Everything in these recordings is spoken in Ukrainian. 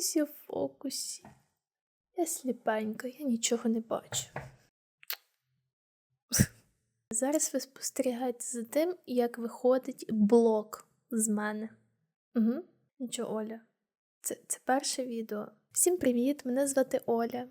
Я в фокусі. Я сліпенька, я нічого не бачу. Зараз ви спостерігаєте за тим, як виходить блок з мене. Угу. Нічого, Оля. Це, це перше відео. Всім привіт! Мене звати Оля.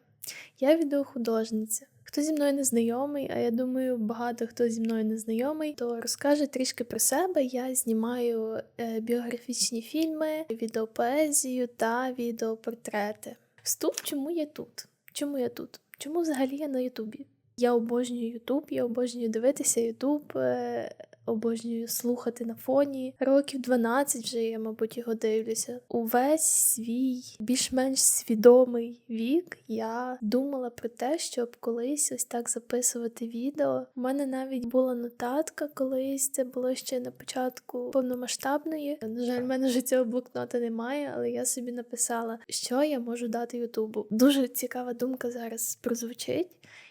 Я відеохудожниця. Хто зі мною не знайомий, а я думаю, багато хто зі мною не знайомий, то розкаже трішки про себе. Я знімаю е, біографічні фільми, відеопоезію та відеопортрети. Вступ, чому я тут? Чому я тут? Чому взагалі я на Ютубі? Я обожнюю Ютуб, я обожнюю дивитися Ютуб, е, обожнюю слухати на фоні. Років 12 вже я, мабуть, його дивлюся. Увесь свій більш-менш свідомий вік я думала про те, щоб колись ось так записувати відео. У мене навіть була нотатка колись, це було ще на початку повномасштабної. На жаль, в мене вже цього блокнота немає, але я собі написала, що я можу дати Ютубу. Дуже цікава думка зараз прозвучить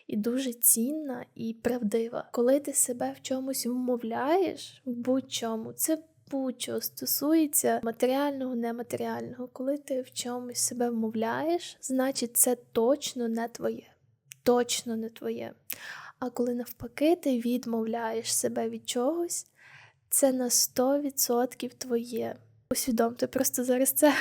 і дуже цінна і правдива. Коли ти себе в чомусь вмовляєш, в будь-чому, це будь-що стосується матеріального, нематеріального. Коли ти в чомусь себе вмовляєш, значить це точно не твоє. Точно не твоє. А коли навпаки ти відмовляєш себе від чогось, це на 100% твоє. Усвідомте просто зараз це.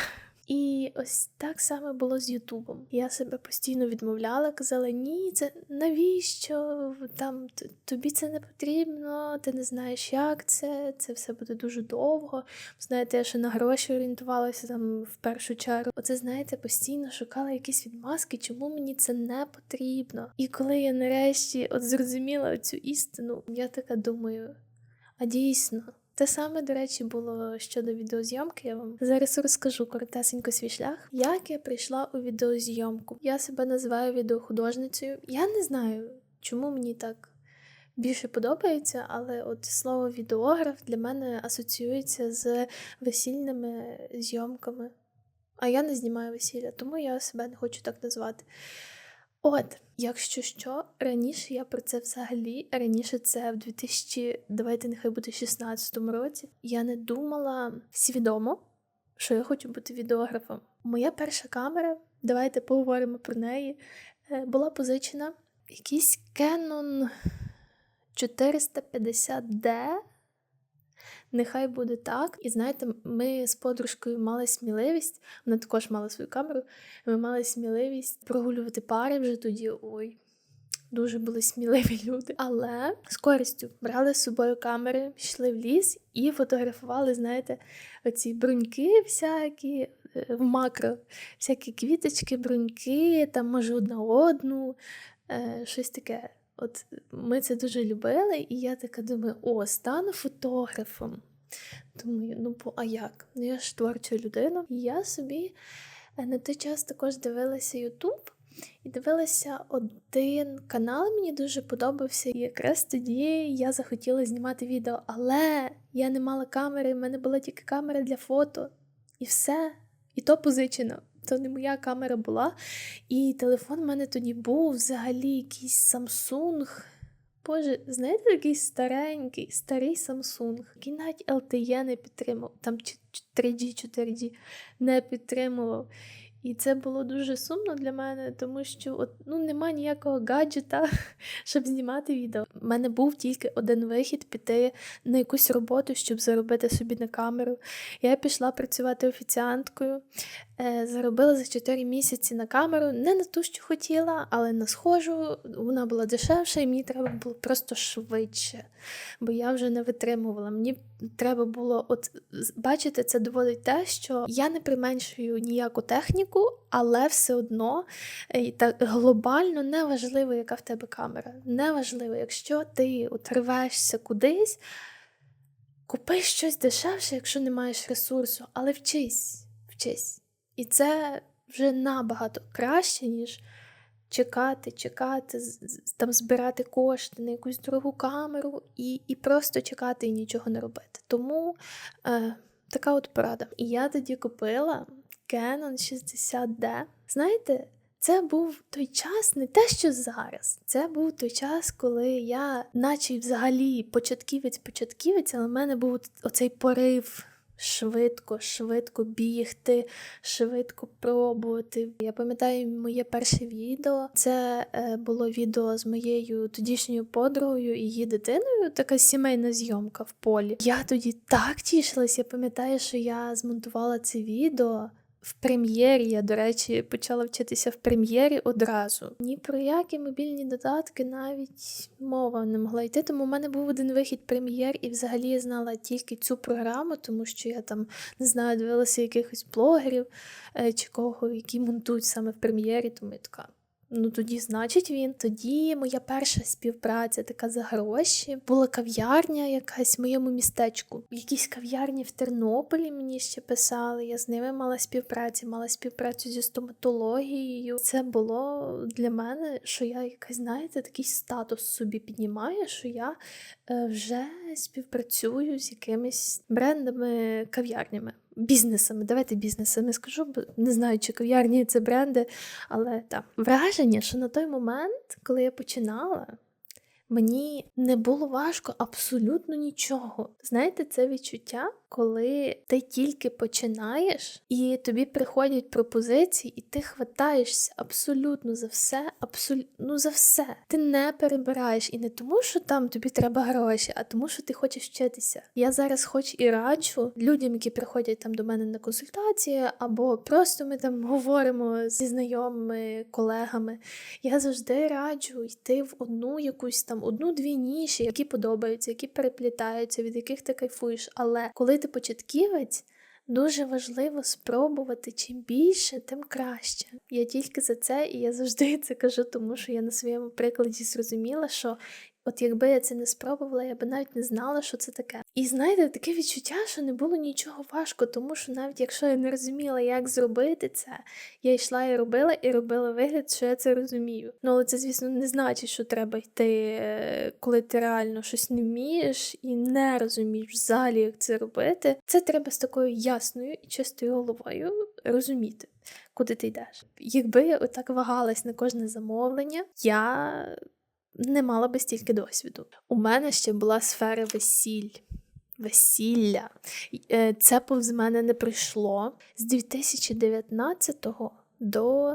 І ось так само було з Ютубом. Я себе постійно відмовляла, казала: ні, це навіщо? Там тобі це не потрібно, ти не знаєш, як це, це все буде дуже довго. Знаєте, я ще на гроші орієнтувалася там в першу чергу. Оце, знаєте, постійно шукала якісь відмазки, чому мені це не потрібно. І коли я нарешті от зрозуміла цю істину, я така думаю: а дійсно. Те саме, до речі, було щодо відеозйомки. Я вам зараз розкажу коротесенько свій шлях. Як я прийшла у відеозйомку? Я себе називаю відеохудожницею. Я не знаю, чому мені так більше подобається, але от слово відеограф для мене асоціюється з весільними зйомками. А я не знімаю весілля, тому я себе не хочу так назвати. От, якщо що, раніше я про це взагалі, раніше це в 2000, давайте нехай буде 16 році, я не думала свідомо, що я хочу бути відеографом. Моя перша камера, давайте поговоримо про неї, е, була позичена якийсь Canon 450D. Нехай буде так. І знаєте, ми з подружкою мали сміливість, вона також мала свою камеру, ми мали сміливість прогулювати пари вже тоді. Ой, дуже були сміливі люди. Але з користю брали з собою камери, йшли в ліс і фотографували, знаєте, оці бруньки всякі. Е, в макро, всякі квіточки, бруньки, там, може, одна одну, е, щось таке. От Ми це дуже любили, і я така думаю, о, стану фотографом. Думаю, ну бо а як? Ну я ж творча людина. І я собі е, на той час також дивилася Ютуб і дивилася один канал, мені дуже подобався. І якраз тоді я захотіла знімати відео, але я не мала камери, в мене була тільки камера для фото. І все. І то позичено. Це не моя камера була. І телефон в мене тоді був взагалі якийсь Samsung. Боже, знаєте, такий старенький, старий Samsung, який навіть LTE не підтримував, там 3G, 4G не підтримував. І це було дуже сумно для мене, тому що от, ну, нема ніякого гаджета, щоб знімати відео. У мене був тільки один вихід піти на якусь роботу, щоб заробити собі на камеру. Я пішла працювати офіціанткою, заробила за 4 місяці на камеру, не на ту, що хотіла, але на схожу. Вона була дешевша, і мені треба було просто швидше, бо я вже не витримувала. Мені треба було, от бачите, це доводить те, що я не применшую ніяку техніку але все одно е, так глобально неважливо, яка в тебе камера. Неважливо, якщо ти от кудись, купи щось дешевше, якщо не маєш ресурсу, але вчись, вчись. І це вже набагато краще, ніж чекати, чекати, там збирати кошти на якусь дорогу камеру і і просто чекати і нічого не робити. Тому е, така от порада. І я тоді купила Canon 60D. Знаєте, це був той час, не те, що зараз. Це був той час, коли я, наче взагалі початківець-початківець, але в мене був оцей порив швидко, швидко бігти, швидко пробувати. Я пам'ятаю моє перше відео. Це е, було відео з моєю тодішньою подругою і її дитиною, така сімейна зйомка в полі. Я тоді так тішилась. Я пам'ятаю, що я змонтувала це відео. В прем'єрі я, до речі, почала вчитися в прем'єрі одразу. Ні про які мобільні додатки навіть мова не могла йти. Тому в мене був один вихід прем'єр, і взагалі я знала тільки цю програму, тому що я там не знаю, дивилася якихось блогерів е, чи кого, які монтують саме в прем'єрі. Тому я така. Ну тоді, значить, він. Тоді моя перша співпраця така за гроші. Була кав'ярня якась в моєму містечку. Якісь кав'ярні в Тернополі мені ще писали. Я з ними мала співпрацю, мала співпрацю зі стоматологією. Це було для мене, що я якась, знаєте, такий статус собі піднімаю, що я е, вже співпрацюю з якимись брендами кав'ярнями. Бізнесами, давайте бізнесами скажу, бо не знаю, чи кав'ярні це бренди, але так, враження, що на той момент, коли я починала, мені не було важко абсолютно нічого. Знаєте, це відчуття, коли ти тільки починаєш, і тобі приходять пропозиції, і ти хватаєшся абсолютно за все, абсолютно ну, за все. Ти не перебираєш і не тому, що там тобі треба гроші, а тому, що ти хочеш вчитися. Я зараз, хоч і раджу людям, які приходять там до мене на консультації, або просто ми там говоримо зі знайомими колегами. Я завжди раджу йти в одну якусь там одну-дві ніші, які подобаються, які переплітаються, від яких ти кайфуєш. Але коли ти початківець, дуже важливо спробувати чим більше, тим краще. Я тільки за це, і я завжди це кажу, тому що я на своєму прикладі зрозуміла, що От якби я це не спробувала, я би навіть не знала, що це таке. І знаєте, таке відчуття, що не було нічого важко, тому що навіть якщо я не розуміла, як зробити це, я йшла і робила, і робила вигляд, що я це розумію. Ну але це, звісно, не значить, що треба йти, е, коли ти реально щось не вмієш і не розумієш взагалі, як це робити. Це треба з такою ясною і чистою головою розуміти. Куди ти йдеш? Якби я отак вагалась на кожне замовлення, я не мала би стільки досвіду. У мене ще була сфера весіль. Весілля. Е, це повз мене не прийшло з 2019 до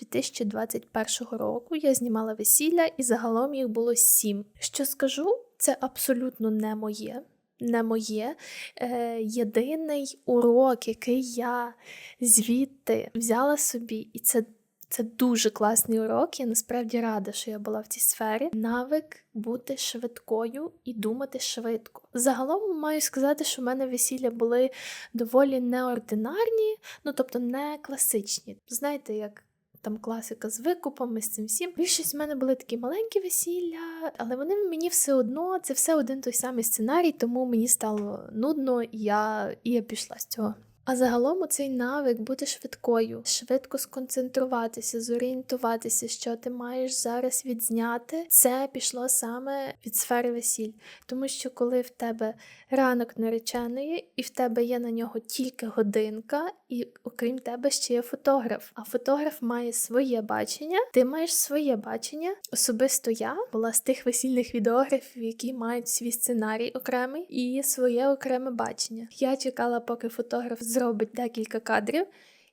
2021 року. Я знімала весілля, і загалом їх було сім. Що скажу, це абсолютно не моє. Не моє Е, єдиний урок, який я звідти взяла собі, і це це дуже класний урок. Я насправді рада, що я була в цій сфері. Навик бути швидкою і думати швидко. Загалом маю сказати, що в мене весілля були доволі неординарні, ну тобто не класичні. Знаєте, як. Там класика з викупами, з цим всім. Більшість в мене були такі маленькі весілля, але вони мені все одно, це все один той самий сценарій, тому мені стало нудно, і я і я пішла з цього. А загалом цей навик бути швидкою, швидко сконцентруватися, зорієнтуватися, що ти маєш зараз відзняти, це пішло саме від сфери весіль. Тому що коли в тебе ранок нареченої, і в тебе є на нього тільки годинка, і окрім тебе ще є фотограф. А фотограф має своє бачення, ти маєш своє бачення. Особисто я була з тих весільних відеографів, які мають свій сценарій окремий і своє окреме бачення. Я чекала, поки фотограф зробить декілька кадрів,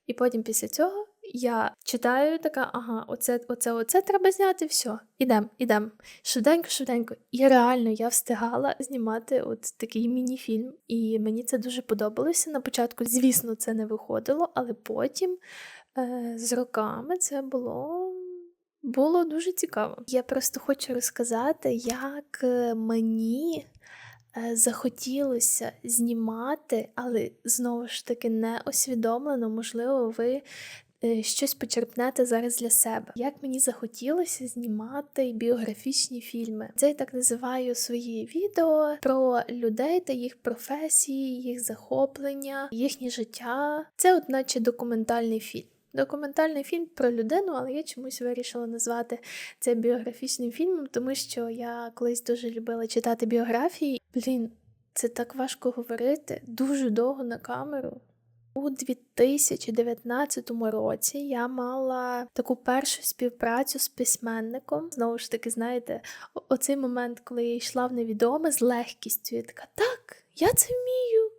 і потім після цього я читаю така, ага, оце, оце, оце треба зняти, все, ідем, ідем. Швиденько, швиденько. І реально я встигала знімати от такий міні-фільм. І мені це дуже подобалося. На початку, звісно, це не виходило, але потім е, з роками це було. Було дуже цікаво. Я просто хочу розказати, як е, мені Е, захотілося знімати, але знову ж таки не усвідомлено, можливо, ви. Е, щось почерпнете зараз для себе. Як мені захотілося знімати біографічні фільми. Це я так називаю свої відео про людей та їх професії, їх захоплення, їхнє життя. Це, от наче документальний фільм документальний фільм про людину, але я чомусь вирішила назвати це біографічним фільмом, тому що я колись дуже любила читати біографії. Блін, це так важко говорити дуже довго на камеру. У 2019 році я мала таку першу співпрацю з письменником. Знову ж таки, знаєте, оцей момент, коли я йшла в невідоме з легкістю, я така, так, я це вмію.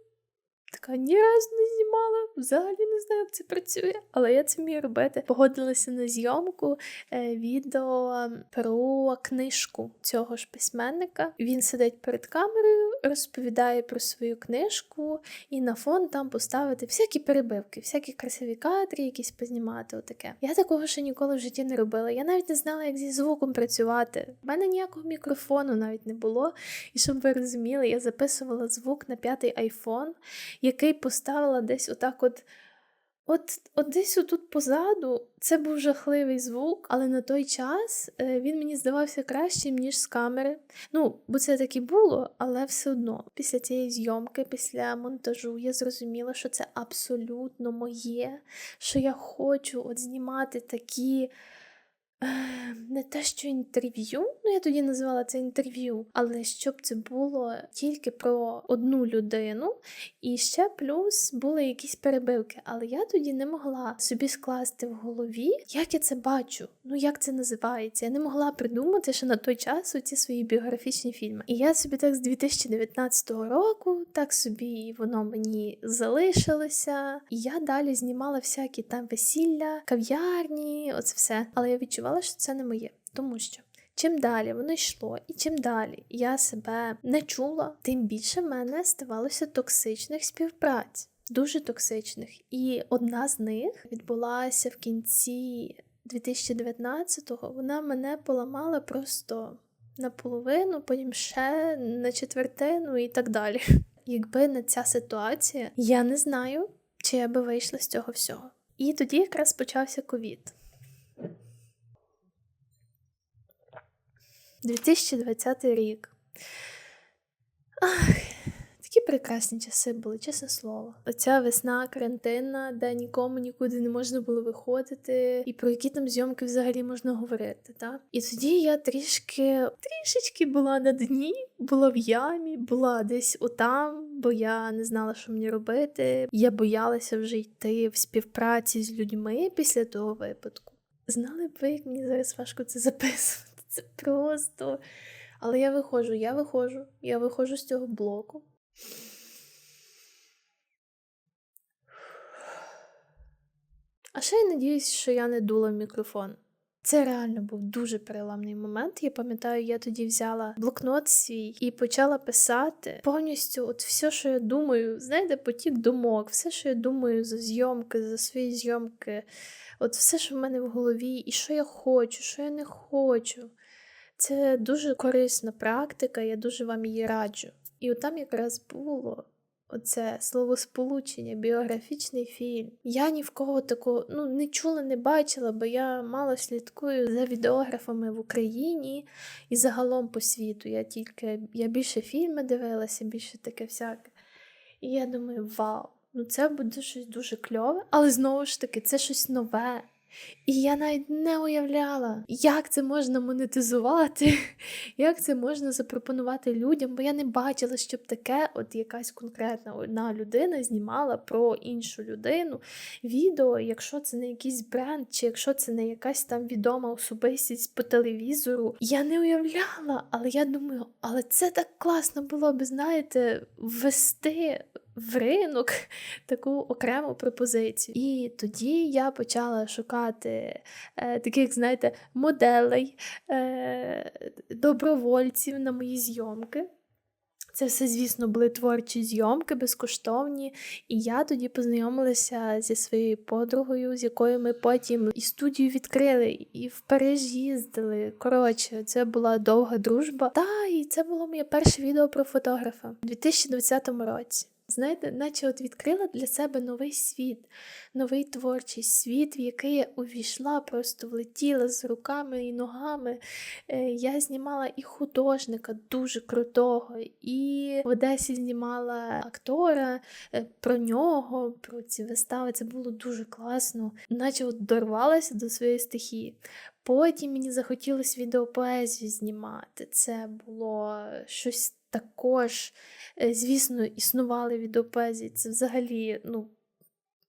така ні разу не знімала, взагалі не знаю, як це працює, але я це вмію робити. Погодилася на зйомку е, відео про книжку цього ж письменника. Він сидить перед камерою, розповідає про свою книжку, і на фон там поставити всякі перебивки, всякі красиві кадри, якісь познімати. Отаке. Я такого ще ніколи в житті не робила. Я навіть не знала, як зі звуком працювати. У мене ніякого мікрофону навіть не було. І щоб ви розуміли, я записувала звук на п'ятий айфон, який поставила десь отак от. От, от десь отут позаду це був жахливий звук, але на той час е, він мені здавався кращим, ніж з камери. Ну, бо це так і було, але все одно, після цієї зйомки, після монтажу, я зрозуміла, що це абсолютно моє, що я хочу от знімати такі. Не те, що інтерв'ю, ну я тоді називала це інтерв'ю, але щоб це було тільки про одну людину, і ще плюс були якісь перебивки. Але я тоді не могла собі скласти в голові, як я це бачу, ну як це називається. Я не могла придумати ще на той час оці свої біографічні фільми. І я собі так з 2019 року, так собі воно мені залишилося. І я далі знімала всякі там весілля, кав'ярні, оце все. Але я відчувала відчувала, що це не моє. Тому що чим далі воно йшло, і чим далі я себе не чула, тим більше в мене ставалося токсичних співпраць, дуже токсичних. І одна з них відбулася в кінці 2019-го. Вона мене поламала просто наполовину, потім ще на четвертину і так далі. Якби не ця ситуація, я не знаю, чи я би вийшла з цього всього. І тоді якраз почався ковід. 2020 рік. Ах, Такі прекрасні часи були, чесне слово. Оця весна карантинна, де нікому нікуди не можна було виходити, і про які там зйомки взагалі можна говорити. так? І тоді я трішки трішечки була на дні, була в ямі, була десь отам, бо я не знала, що мені робити. Я боялася вже йти в співпраці з людьми після того випадку. Знали б ви, як мені зараз важко це записувати. Це просто. Але я виходжу, я виходжу, я виходжу з цього блоку. А ще я надіюсь, що я не дула в мікрофон. Це реально був дуже переламний момент. Я пам'ятаю, я тоді взяла блокнот свій і почала писати повністю от все, що я думаю, знаєте, потік думок, все, що я думаю за зйомки, за свої зйомки, от все, що в мене в голові, і що я хочу, що я не хочу. Це дуже корисна практика, я дуже вам її раджу. І от там якраз було оце словосполучення, біографічний фільм. Я ні в кого такого ну, не чула, не бачила, бо я мало слідкую за відеографами в Україні і загалом по світу. Я тільки я більше фільми дивилася, більше таке всяке. І я думаю, вау, ну це буде щось дуже кльове, але знову ж таки, це щось нове. І я навіть не уявляла, як це можна монетизувати, як це можна запропонувати людям, бо я не бачила, щоб таке, от якась конкретна одна людина знімала про іншу людину відео, якщо це не якийсь бренд, чи якщо це не якась там відома особистість по телевізору. Я не уявляла, але я думаю, але це так класно було би, знаєте, ввести в ринок таку окрему пропозицію. І тоді я почала шукати е, таких, знаєте, моделей, е, добровольців на мої зйомки. Це все, звісно, були творчі зйомки безкоштовні. І я тоді познайомилася зі своєю подругою, з якою ми потім і студію відкрили, і в Париж їздили. Коротше, це була довга дружба. Та, і це було моє перше відео про фотографа у 2020 році. Знаєте, наче от відкрила для себе новий світ, новий творчий світ, в який я увійшла, просто влетіла з руками і ногами. Е, я знімала і художника дуже крутого, і в Одесі знімала актора е, про нього, про ці вистави. Це було дуже класно, наче от дорвалася до своєї стихії. Потім мені захотілося відеопоезію знімати. Це було щось також, е, звісно, існували відеопоезії. Це взагалі, ну,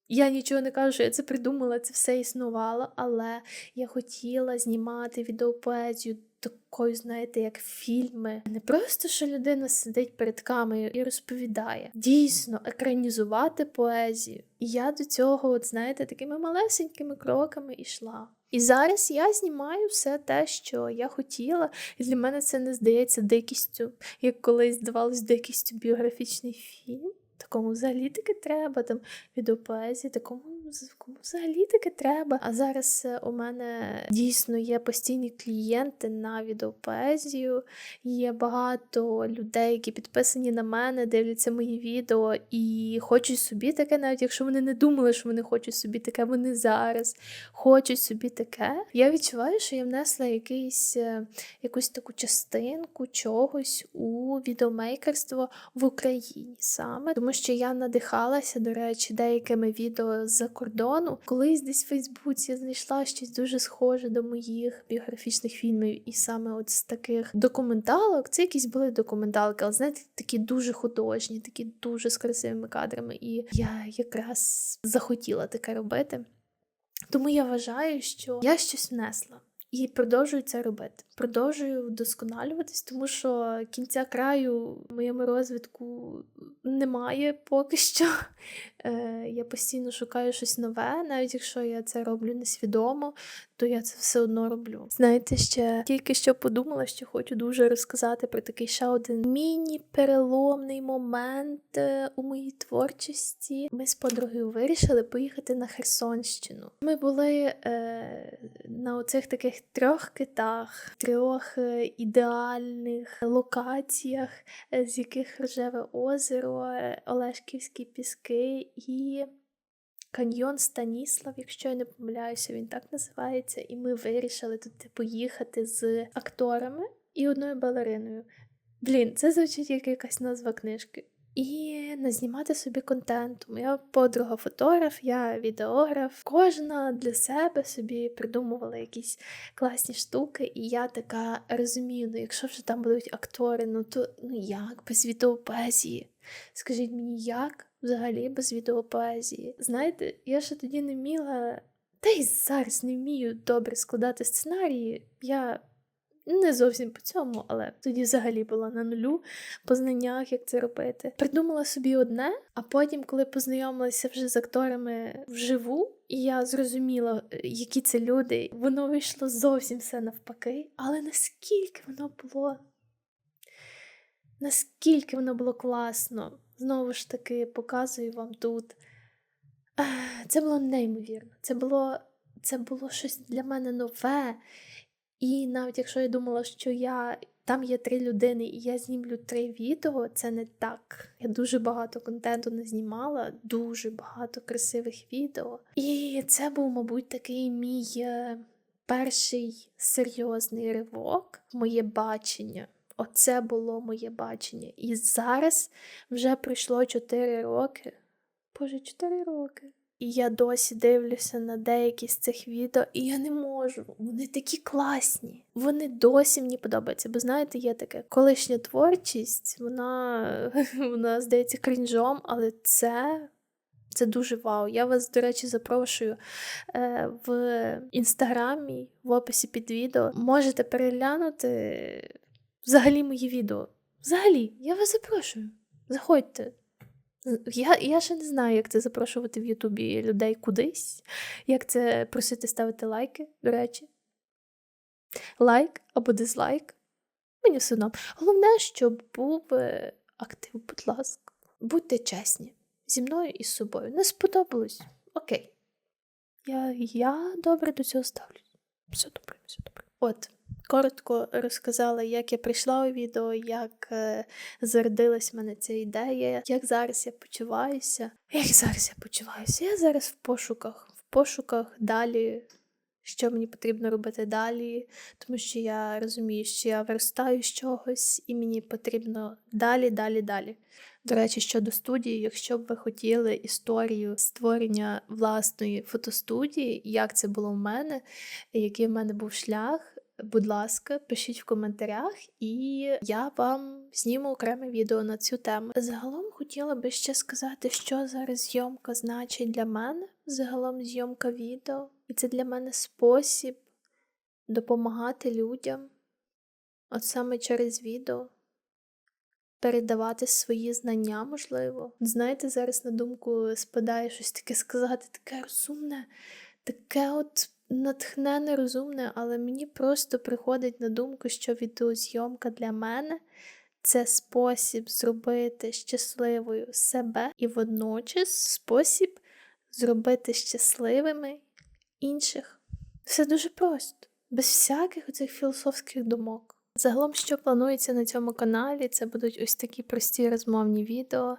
я нічого не кажу, що я це придумала, це все існувало, але я хотіла знімати відеопоезію такою, знаєте, як фільми. Не просто що людина сидить перед камерою і розповідає. Дійсно, екранізувати поезію. І я до цього, от знаєте, такими малесенькими кроками йшла. І зараз я знімаю все те, що я хотіла, і для мене це не здається дикістю, як колись здавалось дикістю біографічний фільм. Такому взагалі таки треба, там відеопоезії, такому кому взагалі таки треба. А зараз е, у мене дійсно є постійні клієнти на відеопоезію, є багато людей, які підписані на мене, дивляться мої відео і хочуть собі таке, навіть якщо вони не думали, що вони хочуть собі таке, вони зараз хочуть собі таке. Я відчуваю, що я внесла якийсь, е, якусь таку частинку чогось у відеомейкерство в Україні саме, тому що я надихалася, до речі, деякими відео з кордону. Колись десь в Фейсбуці знайшла щось дуже схоже до моїх біографічних фільмів, і саме от з таких документалок, це якісь були документалки, але знаєте, такі дуже художні, такі дуже з красивими кадрами. І я якраз захотіла таке робити. Тому я вважаю, що я щось внесла. І продовжую це робити. Продовжую вдосконалюватись, тому що кінця краю в моєму розвитку немає поки що. Е, Я постійно шукаю щось нове, навіть якщо я це роблю несвідомо, то я це все одно роблю. Знаєте, ще тільки що подумала, що хочу дуже розказати про такий ще один міні-переломний момент е, у моїй творчості. Ми з подругою вирішили поїхати на Херсонщину. Ми були е, на оцих таких трьох китах, трьох е, ідеальних локаціях, е, з яких рожеве озеро, Олешківські піски і каньйон Станіслав, якщо я не помиляюся, він так називається. І ми вирішили туди поїхати з акторами і одною балериною. Блін, це звучить як якась назва книжки. І назнімати собі контент. Моя подруга фотограф, я відеограф. Кожна для себе собі придумувала якісь класні штуки, і я така розумію, ну якщо вже там будуть актори, ну то ну як без відеопоезії? Скажіть мені, як взагалі без відеопоезії? Знаєте, я ще тоді не вміла, та й зараз не вмію добре складати сценарії. Я не зовсім по цьому, але тоді взагалі була на нулю по знаннях, як це робити. Придумала собі одне, а потім, коли познайомилася вже з акторами вживу, і я зрозуміла, які це люди, воно вийшло зовсім все навпаки. Але наскільки воно було, наскільки воно було класно, знову ж таки показую вам тут. Це було неймовірно. Це було, Це було щось для мене нове. І навіть якщо я думала, що я там є три людини, і я знімлю три відео, це не так. Я дуже багато контенту не знімала, дуже багато красивих відео. І це був, мабуть, такий мій е, перший серйозний ривок, моє бачення. Оце було моє бачення. І зараз вже пройшло 4 роки. Боже, 4 роки. І я досі дивлюся на деякі з цих відео, і я не можу. Вони такі класні. Вони досі мені подобаються. Бо знаєте, є таке колишня творчість, вона, вона здається крінжом, але це. Це дуже вау. Я вас, до речі, запрошую е, в інстаграмі, в описі під відео. Можете переглянути взагалі мої відео. Взагалі, я вас запрошую. Заходьте. Я я ще не знаю, як це запрошувати в Ютубі людей кудись, як це просити ставити лайки, до речі. Лайк або дизлайк. Мені все одно. Головне, щоб був е, актив, будь ласка. Будьте чесні зі мною і з собою. Не сподобалось? Окей. Я я добре до цього ставлюсь. Все добре, все добре. От коротко розказала, як я прийшла у відео, як е, зародилась в мене ця ідея, як зараз я почуваюся. Як зараз я почуваюся? Я зараз в пошуках, в пошуках далі. Що мені потрібно робити далі, тому що я розумію, що я виростаю з чогось, і мені потрібно далі, далі, далі. До речі, щодо студії, якщо б ви хотіли історію створення власної фотостудії, як це було в мене, який в мене був шлях, Будь ласка, пишіть в коментарях, і я вам зніму окреме відео на цю тему. Загалом хотіла би ще сказати, що зараз зйомка значить для мене. Загалом зйомка відео, і це для мене спосіб допомагати людям, От саме через відео передавати свої знання, можливо. Знаєте, зараз на думку спадає щось таке сказати, таке розумне, таке от натхнене, розумне, але мені просто приходить на думку, що відеозйомка для мене це спосіб зробити щасливою себе і водночас спосіб зробити щасливими інших. Все дуже просто, без всяких оцих філософських думок. Загалом, що планується на цьому каналі, це будуть ось такі прості розмовні відео,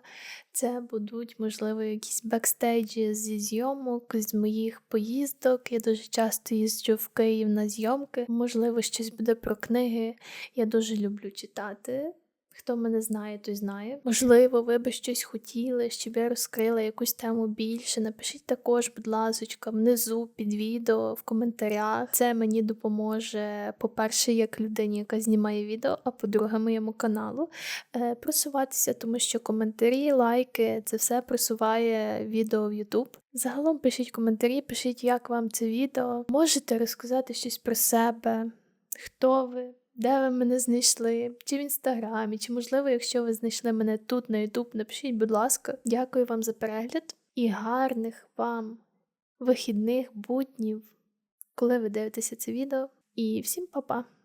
це будуть, можливо, якісь бекстейджі зі зйомок, з моїх поїздок. Я дуже часто їжджу в Київ на зйомки. Можливо, щось буде про книги. Я дуже люблю читати. Хто мене знає, той знає. Можливо, ви би щось хотіли, щоб я розкрила якусь тему більше. Напишіть також, будь ласка, внизу під відео, в коментарях. Це мені допоможе, по-перше, як людині, яка знімає відео, а по-друге, моєму каналу е, просуватися, тому що коментарі, лайки це все просуває відео в YouTube. Загалом пишіть коментарі, пишіть, як вам це відео. Можете розказати щось про себе, хто ви. Де ви мене знайшли? Чи в інстаграмі, чи, можливо, якщо ви знайшли мене тут на Ютуб, напишіть, будь ласка. Дякую вам за перегляд і гарних вам вихідних буднів, коли ви дивитеся це відео. І всім па-па!